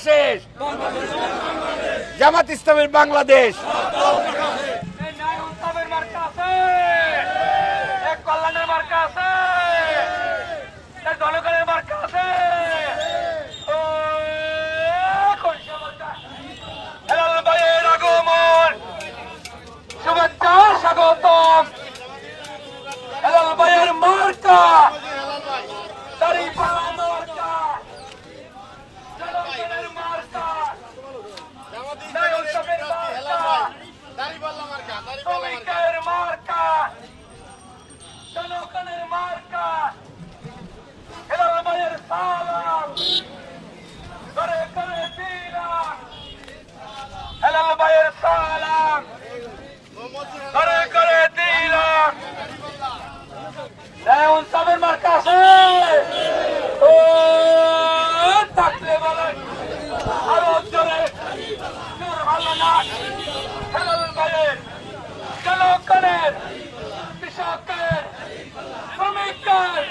শেষ। জামাত ইসলামের বাংলাদেশ। উত্তমের মার্কা আছে এক কল্যাণের মার্কা আছে এক জনগণের মার্কা আছে ও, খরিশা মার্কা। হেলাল ভাইয়ের আগমন শুভেচ্ছা স্বাগতম হেলাল ভাইয়ের মার্কা দাড়ি পালা মার্কা জনগণের মার্কা ন্যায় উত্তমের মার্কা শ্রমিকের মার্কা জনগণের মার্কা হেলাল ভাইয়ের সালাম করে করে দিলাম হেলাল ভাইয়ের সালাম করে করে দিলাম এখন সাবের মার্কা আছে। ও, থাকলে বলেন আরও জোরে। জোর ভালো না। হেলাল ভাইয়ের, জনগণের কৃষকের শ্রমিকের